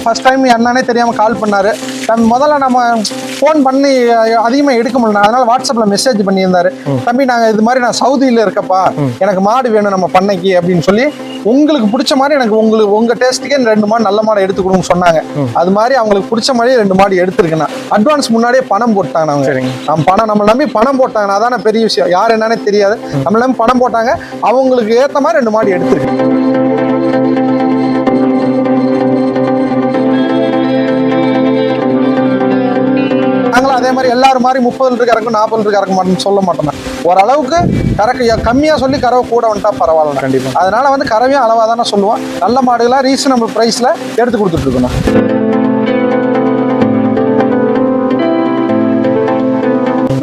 First time என்னன்னே தெரியாமல் கால் பண்ணாரு. நம்ம முதல்ல நம்ம ஃபோன் பண்ணி அதிகமாக எடுக்க முடியல. அதனால வாட்ஸ்அப்பில் மெசேஜ் பண்ணியிருந்தாரு. தம்பி நாங்கள் இது மாதிரி நான் சவுதியில் இருக்கப்பா எனக்கு மாடு வேணும் நம்ம பண்ணைக்கு அப்படின்னு சொல்லி உங்களுக்கு பிடிச்ச மாதிரி எனக்கு உங்களுக்கு உங்கள் டேஸ்ட்டுக்கே ரெண்டு மாடு நல்ல மாடை எடுத்து கொடுங்க சொன்னாங்க. அது மாதிரி அவங்களுக்கு பிடிச்ச மாதிரி ரெண்டு மாடு எடுத்துருக்கேன் அட்வான்ஸ் முன்னாடியே பணம் போட்டாங்க அவங்க. நம்ம பணம் நம்ம நம்பி பணம் போட்டாங்க. அதான பெரிய விஷயம். யார் என்னன்னே தெரியாது. நம்ம நம்பி பணம் போட்டாங்க. அவங்களுக்கு ஏற்ற மாதிரி ரெண்டு மாடு எடுத்துருக்கேன் மாதிரி எல்லாரும் மாதிரி முப்பது லிட்டர் கறக்கும் நாற்பது லிட்டர் கறக்க மாட்டோம்னு சொல்ல மாட்டோம் ஓரளவுக்கு கறக்க கம்மியாக சொல்லி கறவை கூட வந்துட்டா பரவாயில்ல கண்டிப்பா. அதனால வந்து கறவையும் அளவாக தானே சொல்லுவோம். நல்ல மாடுகளாக ரீசனபிள் ப்ரைஸில் எடுத்து கொடுத்துட்டு இருக்கணும்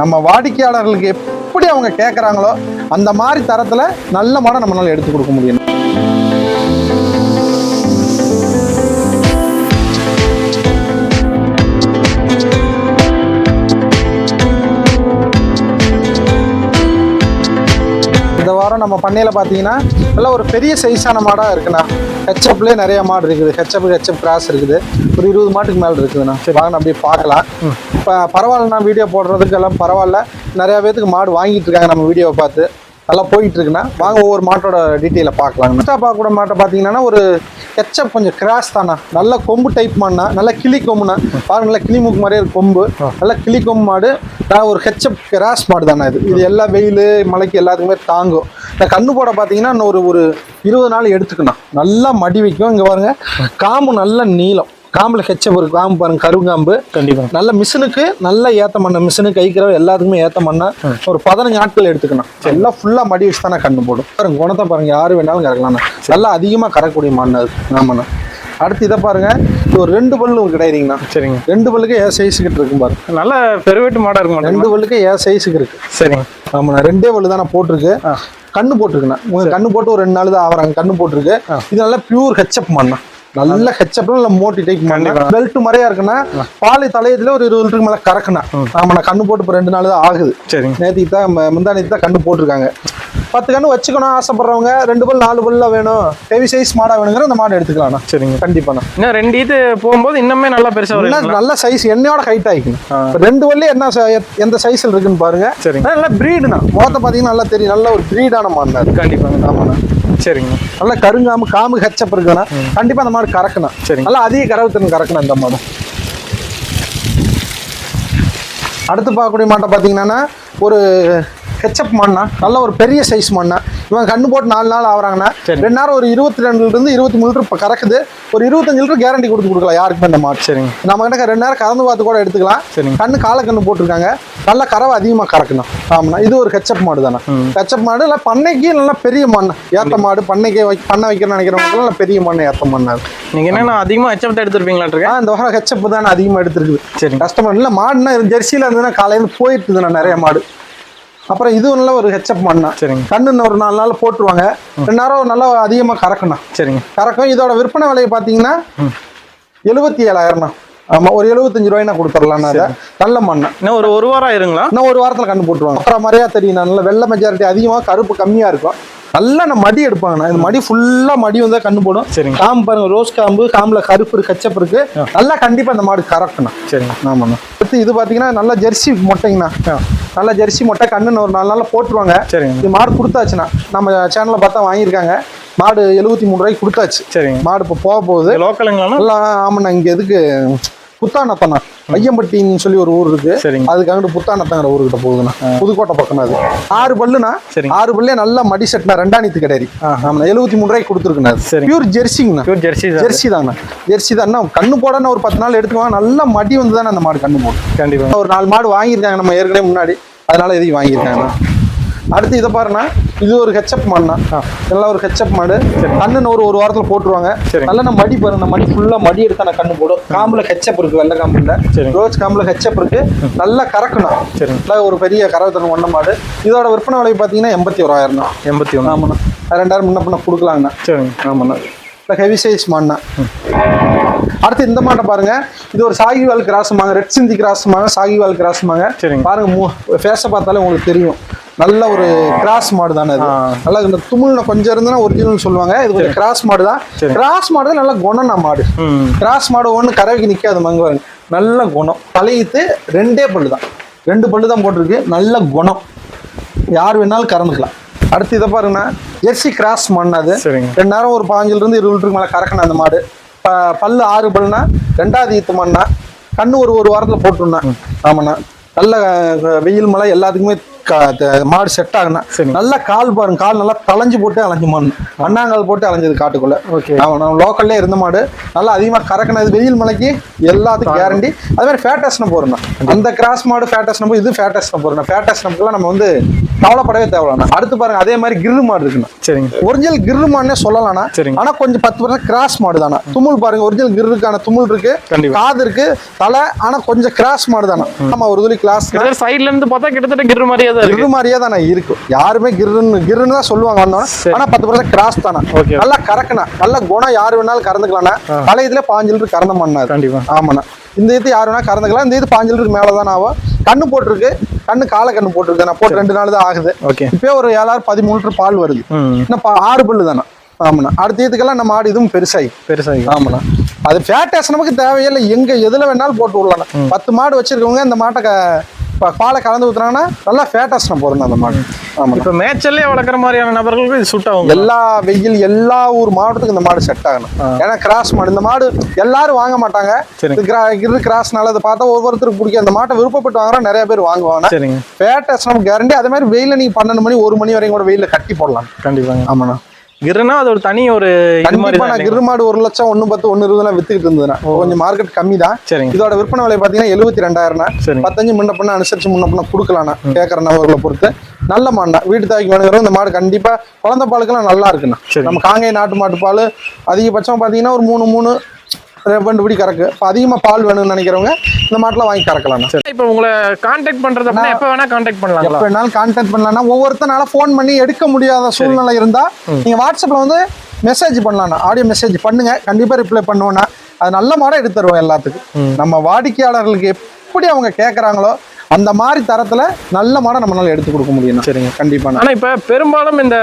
நம்ம வாடிக்கையாளர்களுக்கு எப்படி அவங்க கேட்குறாங்களோ அந்த மாதிரி தரத்தில் நல்ல மாடை நம்மளால எடுத்து கொடுக்க முடியும். வாரம் நம்ம பண்ணையில் பார்த்தீங்கன்னா நல்ல ஒரு பெரிய சைஸான மாடாக இருக்குண்ணா. ஹெச்எப்லேயே நிறைய மாடு இருக்குது. ஹெச்எப் ஹெச்எப் கிராஸ் இருக்குது. ஒரு இருபது மாட்டுக்கு மேலே இருக்குதுண்ணா. சரி வாங்க அப்படியே பார்க்கலாம். இப்போ பரவாயில்லண்ணா வீடியோ போடுறதுக்கு எல்லாம் பரவாயில்ல. நிறையா பேத்துக்கு மாடு வாங்கிட்டு இருக்காங்க நம்ம வீடியோவை பார்த்து. நல்லா போயிட்டு இருக்குண்ணா. வாங்க ஒவ்வொரு மாட்டோட டீட்டெயிலை பார்க்கலாம் ஃபஸ்ட்டாக பார்க்கக்கூட மாட்டை பார்த்தீங்கன்னா ஒரு ஹெச்எப் கொஞ்சம் கிராஸ் தானா நல்ல கொம்பு டைப் மாடுனா நல்ல கிளி கொம்புனா பாருங்க நல்ல கிளி மூக்கு மாதிரியே இருக்கு கொம்பு. நல்ல கிளி கொம்பு மாடு. நான் ஒரு ஹெச்எப் கிராஸ் மாடு தானே இது. இது எல்லா வெயில் மழைக்கு எல்லாத்துக்குமே தாங்கும். இந்த கண்ணு போட பார்த்தீங்கன்னா இன்னும் ஒரு ஒரு இருபது நாள் எடுத்துக்கணும். நல்லா மடி வைக்கும். இங்கே பாருங்க காம்பு நல்ல நீளம். காம்பில் ஹெச்எப் இருக்கு காம்பு பாருங்க கருங்காம்பு. கண்டிப்பா. நல்ல மிஷினுக்கு நல்ல ஏத்த மண்ண. மிஷினு கைக்கிறவ எல்லாத்துக்குமே ஏத்த மண்ண ஒரு பதினஞ்சு நாட்கள் எடுத்துக்கணும். எல்லாம் ஃபுல்லா மடி வச்சு தானே கண்ணு போடும். பாருங்க குணத்தை பாருங்க யாரு வேணாலும் கறக்கலாம்ண்ணா நல்லா அதிகமா கறக்கக்கூடிய மண் அது. ஆமாண்ணா. அடுத்து இதை பாருங்க. இது ஒரு ரெண்டு பல்லு கிடையாதுங்கண்ணா சரிங்க. ரெண்டு பல்லுக்கு ஏன் சைஸுக்கிட்டு இருக்கும் பாருங்க. நல்ல பெருவேட்டு மாடா இருக்க மாட்டேங்க ரெண்டு பல்லுக்கு ஏன் சைஸுக்கு இருக்கு. சரிங்க. ஆமாண்ணா ரெண்டே பல்லு தானே போட்டிருக்கு. கண்ணு போட்டிருக்குண்ணா கண்ணு போட்டு ஒரு ரெண்டு நாள் தான் ஆவறாங்க. கண்ணு போட்டிருக்கு. இது நல்லா பியூர் ஹெச்அப் மண்ணா நல்ல ஹெச்அப்ல நல்ல மோட்டி டைப் பெல்ட் மாதிரியா இருக்குன்னா பாலை தலையத்துல ஒரு இருபது லிட்டருக்கு மேல கறக்குண்ணா ஆமாண்ணா கண்ணு போட்டு இப்போ ரெண்டு நாள் தான் ஆகுது. சரிங்க. நேத்திக்கு தான் முந்தா நேத்து தான் கண்ணு போட்டிருக்காங்க. பத்து கண்ணு வச்சுக்கணும் ஆசைப்படுறவங்க. ரெண்டு பல் நாலு பல்ல வேணும். ஹெவி சைஸ் மாடா வேணுங்கிற அந்த மாடு எடுத்துக்கலாம்ண்ணா சரிங்க. கண்டிப்பாண்ணா. இன்னும் ரெண்டு இது போகும்போது இன்னுமே நல்லா பெருசா வரும் நல்ல சைஸ் என்னையோட ஹைட் ஆகிக்கணும் ரெண்டு வள்ளி என்ன எந்த சைஸ்ல இருக்குன்னு பாருங்க. சரிங்க. நல்ல பிரீடுண்ணா முகத்தை பார்த்தீங்கன்னா நல்லா தெரியும். நல்ல ஒரு பிரீடான அது. கண்டிப்பாங்க. ஆமாண்ணா. சரிங்க. நல்ல கருங்காமு காமு ஹெச்சப் இருக்குண்ணா கண்டிப்பா அந்த மாடு கறக்கணும் சரிங்க. நல்லா அதிக கறவு திறன் கறக்கணும் இந்த மாடு. அடுத்து பார்க்கக்கூடிய மாட்டை பார்த்தீங்கன்னா ஒரு ஹெச்அப் மண்ணா? நல்ல ஒரு பெரிய சைஸ் மண்ணா? இவன் கண்ணு போட்டு நாலு நாள் ஆகுறாங்கன்னா சரி. ரெண்டு நேரம் ஒரு இருபத்தி ரெண்டுல இருந்து இருபத்தி மூணு லிட்டர் இப்போ கறக்குது. ஒரு இருபத்தஞ்சு லிட்டர் கேரண்டி கொடுத்து கொடுக்கலாம் யாருக்குமே இந்த மாடு. சரிங்க. நம்ம கிட்ட ரெண்டு நேரம் கறந்து பார்த்து கூட எடுத்துக்கலாம். சரிங்க. கண்ணு காலை கண்ணு போட்டிருக்காங்க. நல்ல கறவை அதிகமாக கறக்கணும். ஆமாண்ணா இது ஒரு ஹெச்அப் மாடு தானே ஹெச்அப் மாடு இல்லை பண்ணைக்கு நல்ல பெரிய மண் ஏத்த மாடு பண்ணைக்கு பண்ணை வைக்கிறேன்னு நினைக்கிறவங்களுக்கு நல்ல பெரிய மண் ஏத்த மண் அது நீங்க என்னன்னா அதிகமா ஹெச்எப் தான் எடுத்துருப்பீங்களாட்டு ஆ இந்த வாரம் ஹெச்அப் தானே அதிகமாக எடுத்துருக்குது. சரிங்க கஸ்டமர் இல்லை மாடுனா ஜெர்சியில் இருந்ததுன்னா காலையில போயிட்டுதுண்ணா நிறைய மாடு. அப்புறம் இது நல்ல ஒரு ஹெச்அப் மண்ணா. சரிங்க. கண்ணு இன்னும் ஒரு நாலு நாள் போட்டுருவாங்க. ரெண்டு நேரம் நல்லா அதிகமாக கறக்கணும் சரிங்க. கறக்கும். இதோட விற்பனை விலையை பார்த்தீங்கன்னா எழுபத்தி ஏழாயிரம்ண்ணா. ஆமாம் ஒரு எழுபத்தஞ்சு ரூபாய்னா கொடுத்துடலாம்ண்ணா அதை. நல்ல மண்ணை. இன்னும் ஒரு ஒரு வாரம் ஆயிருங்களா இன்னும் ஒரு வாரத்தில் கண்டு போட்டுருவாங்க. அப்புறம் மாதிரியா தெரியும். நல்ல வெள்ளை மெஜாரிட்டி அதிகமாக கருப்பு கம்மியாக இருக்கும். நல்லா நம்ம மடி எடுப்பாங்கண்ணா. இந்த மடி ஃபுல்லாக மடி வந்தால் கண்ணு போடும். சரிங்க. காம்பு பாருங்க ரோஸ் காம்பு காம்பில் கருப்பு இருக்கு கச்சப்பு இருக்கு. நல்லா கண்டிப்பாக இந்த மாடு கறக்கணும் சரிங்க. ஆமாண்ணா. அடுத்து இது பார்த்தீங்கன்னா நல்ல ஜெர்சி மொட்டைங்கண்ணா. நல்ல ஜெர்சி மொட்டை கண்ணுன்னு ஒரு நாலு நாளில் போட்டுருவாங்க. சரிங்க. இது மாடு கொடுத்தாச்சுண்ணா. நம்ம சேனலில் பார்த்தா வாங்கியிருக்காங்க. மாடு எழுபத்தி மூணு ரூபாய்க்கு கொடுத்தாச்சு. சரிங்க. மாடு இப்போ போக போகுது. லோக்கலுங்களாண்ணா நல்லா ஆமாண்ணா இங்கே எதுக்கு? புத்தானத்தண்ணா ஐயம்பட்டின்னு சொல்லி ஒரு ஊர் இருக்கு. சரிங்க. அதுக்கு அங்கிட்டு புத்தானத்தங்கிற ஊருக்கிட்ட போகுதுண்ணா. புதுக்கோட்டை பக்கம் அது. ஆறு பல்லுண்ணா. சரிங்க. ஆறு பல்லே நல்லா மடி செட்னா ரெண்டாணித்து கிடையாது ஆமாண்ணா எழுபத்தி மூணு ரூபாய்க்கு கொடுத்துருக்குண்ணா. பியூர் ஜெர்சிங்கண்ணா பியூர் ஜெர்சி ஜெர்சி தாங்கண்ணா. ஜெர்சி தானே. கண்ணு போடனா ஒரு பத்து நாள் எடுத்துக்குவாங்க நல்லா மடி வந்து தானே அந்த மாடு கண்ணு போடும். கண்டிப்பா. ஒரு நாலு மாடு வாங்கியிருக்காங்க நம்ம ஏற்கனவே முன்னாடி. அதனால இதையும் வாங்கியிருக்காங்கண்ணா? அடுத்து இதை பாருண்ணா. இது ஒரு ஹெச்அப் மாடுண்ணா. இதெல்லாம் ஒரு ஹெச்அப் மாடு. கண்ணு ஒரு ஒரு வாரத்தில் போட்டுருவாங்க. நல்லா நம்ம மடி பாருங்க மடி ஃபுல்லாக மடி எடுத்தா நான் கண்ணு போடும். காம்பில் ஹெச்அப் இருக்கு வெள்ளை காம்பில். ரோஸ் காம்பில் ஹெச்அப் இருக்கு. நல்லா கறக்கணும். நல்லா ஒரு பெரிய கறவைத்தனம் ஒன்ன மாடு. இதோட விற்பனை விலை பார்த்தீங்கன்னா எண்பத்தி ஓராயிரம் தான் எண்பத்தி ஒன்று ஆமாண்ணா. ரெண்டாயிரம் முன்ன பின்ன கொடுக்கலாங்கண்ணா. சரிங்க ஆமாண்ணா. இல்லை ஹெவி சைஸ் மாடுண்ணா. அடுத்து இந்த மாட்டை பாருங்க. இது ஒரு சாகிவால் கிராஸுமாங்க. ரெட் சிந்தி கிராஸுமாங்க சாகிவால் கிராஸுமாங்க. சரிங்க. பாருங்க ஃபேஸை பார்த்தாலே உங்களுக்கு தெரியும். நல்ல ஒரு கிராஸ் மாடு தானே. நல்லா இந்த துமுல்ன கொஞ்சம் இருந்ததுன்னா ஒரிஜினல் சொல்லுவாங்க. இது கொஞ்சம் கிராஸ் மாடு தான். கிராஸ் மாடு தான் நல்ல குணம்னா மாடு. கிராஸ் மாடு ஒன்று கறவைக்கு நிற்காது மங்குவாங்க நல்ல குணம். பழையத்து ரெண்டே பல்லு தான். ரெண்டு பல்லு தான் போட்டிருக்கு. நல்ல குணம். யார் வேணாலும் கறந்துக்கலாம். அடுத்து இதை பாருங்கண்ணா. ஜெர்சி கிராஸ் மண் அது. சரிங்க. ரெண்டு நேரம் ஒரு பாஞ்சில இருந்து இருபது லிட்டருக்கு மேலே கறக்கணும் அந்த மாடு. பல்லு ஆறு பல்லுனா ரெண்டாவது ஈத்து மண்ணா கண்ணு ஒரு ஒரு வாரத்தில் போட்டுருந்தேன் ஆமாண்ணா. நல்ல வெயில் மழை எல்லாத்துக்குமே மாடு செட் ஆகுனா சரி. நல்லா கால் பாருங்க. கால் நல்லா தளைஞ்சு போட்டு அலைஞ்சு மண் அண்ணாங்கால் போட்டு அலைஞ்சது காட்டுக்குள்ள. ஓகே. நம்ம லோக்கல்லே இருந்த மாடு. நல்லா அதிகமாக கறக்கினது வெயில் மலைக்கு எல்லாத்துக்கும் கேரண்டி அது மாதிரி ஃபேட்டஸ்னு போறோம் அந்த கிராஸ் மாடு ஃபேட்டஸ்னு இது ஃபேட்டஸ்னு போறோம் ஃபேட்டஸ்னுக்குலாம் நம்ம வந்து கவலைப்படவே தேவையில்ல அடுத்து பாருங்க அதே மாதிரி கிரு மாடு இருக்குண்ணா. சரிங்க. ஒரிஜினல் கிரு மாடுனே சொல்லலாம்ண்ணா. சரிங்க. ஆனா கொஞ்சம் பத்து பர்சன்ட் கிராஸ் மாடு தானே தும்முல் பாருங்க ஒரிஜினல் கிருக்கான தும்முல் இருக்கு. காது இருக்கு தலை ஆனா கொஞ்சம் கிராஸ் மாடு தானே ஆமா ஒரு துளி கிளாஸ் கிட்டத்தட்ட சைடுல இருந்து பார்த்தா கிட்டத்தட்ட கிரு மாதிரியே தான் இருக்கு. கிரு மாதிரியே தானே இருக்கும் யாருமே கிருன்னு கிருன்னு தான் சொல்லுவாங்க வந்தோம். ஆனா பத்து பர்சன்ட் கிராஸ் தானே. நல்லா கறக்கணா நல்ல குணம் யாரு வேணாலும் கறந்துக்கலாம்ண்ணா பழையதுல பாஞ்சு லிட்டர் கறந்த மண்ணாது கண்டிப்பா. ஆமாண்ணா. இந்த இது யார் வேணா கறந்துக்கலாம். இந்த இது பாஞ்சு லிட்டருக்கு மேலே தான் ஆகும். கண்ணு போட்டிருக்கு. கண்ணு காலை கண்ணு போட்டிருக்கு நான் போட்டு ரெண்டு நாள் தான் ஆகுது. ஓகே. இப்பயே ஒரு ஏழாயிரம் பதிமூணு லிட்டர் பால் வருது. இன்னும் ஆறு பல்லு தானே. ஆமாண்ணா. அடுத்த இதுக்கெல்லாம் நம்ம ஆடு இதுவும் பெருசாகி. பெருசாக. ஆமாண்ணா. அது ஃபேட்டஸ் நமக்கு தேவையில்லை எங்க எதுல வேணாலும் போட்டு விடலாம் பத்து மாடு வச்சிருக்கவங்க இந்த மாட்டை பாலை கலந்து ஊத்துனாங்கன்னா நல்லா ஃபேட்டஸ்ன போறணும் அந்த மாடு ஆமாண்ணா. இப்போ மேட்சல்லே வளர்க்குற மாதிரியான நபர்களுக்கு இது சூட் ஆகும் எல்லா வெயில் எல்லா ஊர் மாவட்டத்துக்கும் இந்த மாடு செட் ஆகணும். ஏன்னா கிராஸ் மாடு இந்த மாடு எல்லாரும் வாங்க மாட்டாங்க. இது கிரா இது கிராஸ்னால அதை பார்த்தா ஒவ்வொருத்தருக்கு பிடிக்கும். அந்த மாட்டை விருப்பப்பட்டு வாங்குறா நிறைய பேர் வாங்குவாங்க. சரிங்க. ஃபேட்டஸ் நமக்கு கேரண்டி அதே மாதிரி வெயில நீங்க பன்னெண்டு மணி ஒரு மணி வரைக்கும் கூட வெயில கட்டி போடலாம். கண்டிப்பாங்க. ஆமாண்ணா. கிருனா அது ஒரு தனி ஒரு இது மாதிரி நான்? கிரு மாடு ஒரு லட்சம் ஒண்ணு பத்து ஒண்ணு இருபதுலாம் வித்துக்கிட்டு இருந்ததுண்ணா. கொஞ்சம் மார்க்கெட் கம்மி தான் சரிங்க. இதோட விற்பனை விலை பார்த்தீங்கன்னா எழுபத்தி ரெண்டாயிரம்னா பத்தஞ்சு முன்ன பண்ண அனுசரிச்சு முன்ன பண்ண கொடுக்கலாம்ண்ணா கேட்குற நபர்களை பொறுத்து. நல்ல மாடுண்ணா. வீட்டு தாய்க்கு வேணுங்கிறோம் இந்த மாடு கண்டிப்பா குழந்தை பாலுக்கெல்லாம் நல்லா இருக்குண்ணா. சரி. நம்ம காங்கை நாட்டு மாட்டு பால் அதிகபட்சம் பார்த்தீங்கன்னா ஒரு மூணு மூணு ரெண்டு பிடி கறக்கு. இப்போ அதிகமாக பால் வேணும்னு நினைக்கிறவங்க இந்த மாட்டெல்லாம் வாங்கி கறக்கலாம்ண்ணா. சரி. இப்போ உங்களை காண்டாக்ட் அப்படின்னா எப்போ வேணா காண்டாக்ட் பண்ணலாங்களா? எப்போ வேணாலும் கான்டாக்ட் பண்ணலாம்னா ஒவ்வொருத்தனால ஃபோன் பண்ணி எடுக்க முடியாத சூழ்நிலை இருந்தா நீங்க வாட்ஸ்அப்ல வந்து மெசேஜ் பண்ணலாம்ண்ணா. ஆடியோ மெசேஜ் பண்ணுங்க. கண்டிப்பா ரிப்ளை பண்ணுவோம்னா அது நல்ல மாடம் எடுத்து தருவோம் எல்லாத்துக்கும். நம்ம வாடிக்கையாளர்களுக்கு எப்படி அவங்க கேட்குறாங்களோ அந்த மாதிரி தரத்துல நல்ல மாடம் நம்மளால எடுத்து கொடுக்க முடியும் சரிங்க. கண்டிப்பா ஆனா இப்ப பெரும்பாலும் இந்த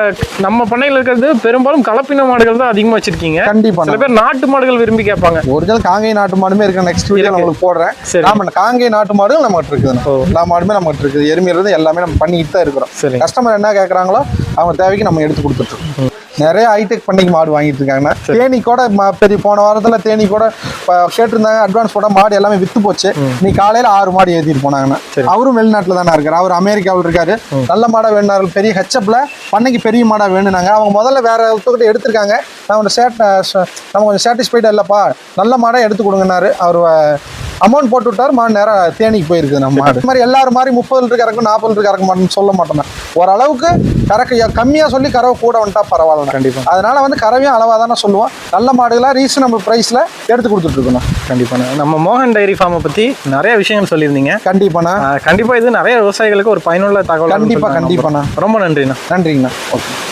நம்ம பண்ணையில இருக்கிறது பெரும்பாலும் கலப்பின மாடுகள் தான் அதிகமா வச்சிருக்கீங்க. கண்டிப்பா சில பேர் நாட்டு மாடுகள் விரும்பி கேட்பாங்க. ஒரிஜினல் காங்கை நாட்டு மாடுமே இருக்கு நெக்ஸ்ட் வீடியோ. உங்களுக்கு போடுறேன். சரி. ஆமா காங்கை நாட்டு மாடும் நம்மகிட்ட இருக்குது. எல்லா மாடுமே நம்மகிட்ட இருக்குது. எருமையிலிருந்து எல்லாமே நம்ம பண்ணிக்கிட்டு தான் இருக்கிறோம். சரி. கஸ்டமர் என்ன கேட்குறாங்களோ அவங்க தேவைக்கு நம்ம எடுத்து கொடுத்துட்ருக்கோம் நிறைய ஹைடெக் பண்ணைக்கு மாடு வாங்கிட்டு இருக்காங்கண்ணா தேனி கூட பெரிய போன வாரத்தில் தேனி கூட கேட்டிருந்தாங்க அட்வான்ஸ் போட மாடு எல்லாமே வித்து போச்சு. நீ காலையில் ஆறு மாடு ஏற்றிட்டு போனாங்கண்ணா சரி. அவரும் வெளிநாட்டில் தானே இருக்காரு. அவர் அமெரிக்காவில் இருக்காரு. நல்ல மாடா வேணுனாரு. பெரிய ஹெச்அப்ல பண்ணைக்கு பெரிய மாடா வேணுனாங்க. அவங்க முதல்ல வேற ஒருத்தர்கிட்ட எடுத்திருக்காங்க. நான் கொஞ்சம் சேட் நம்ம கொஞ்சம் சாட்டிஸ்ஃபைடாக இல்லைப்பா. நல்ல மாடா எடுத்து கொடுங்கன்னாரு. அவர் அமௌண்ட் போட்டு விட்டாரு மாடு நேரம் தேனிக்கு போயிருக்குது நம்ம மாடு. மாதிரி எல்லாரும் மாதிரி முப்பது லிட்டர் கறக்கும் நாற்பது லிட்டர் கறக்க மாட்டேன்னு சொல்ல மாட்டோம். ஓரளவுக்கு கறக்க கம்மியாக சொல்லி கறவை கூட வந்துட்டா பரவாயில்ல கண்டிப்பா. அதனால வந்து கறவையும் அளவாக தானே சொல்லுவோம். நல்ல மாடுகளாக ரீசனபிள் ப்ரைஸில் எடுத்து கொடுத்துட்டு இருக்கணும். கண்டிப்பாண்ணா. நம்ம மோகன் டைரி ஃபார்மை பத்தி நிறைய விஷயங்கள் சொல்லியிருந்தீங்க. கண்டிப்பாண்ணா. ஆஹ் கண்டிப்பா இது நிறைய விவசாயிகளுக்கு ஒரு பயனுள்ள தகவல் கண்டிப்பா, கண்டிப்பாண்ணா. ரொம்ப நன்றிண்ணா. நன்றிங்கண்ணா. ஓகே.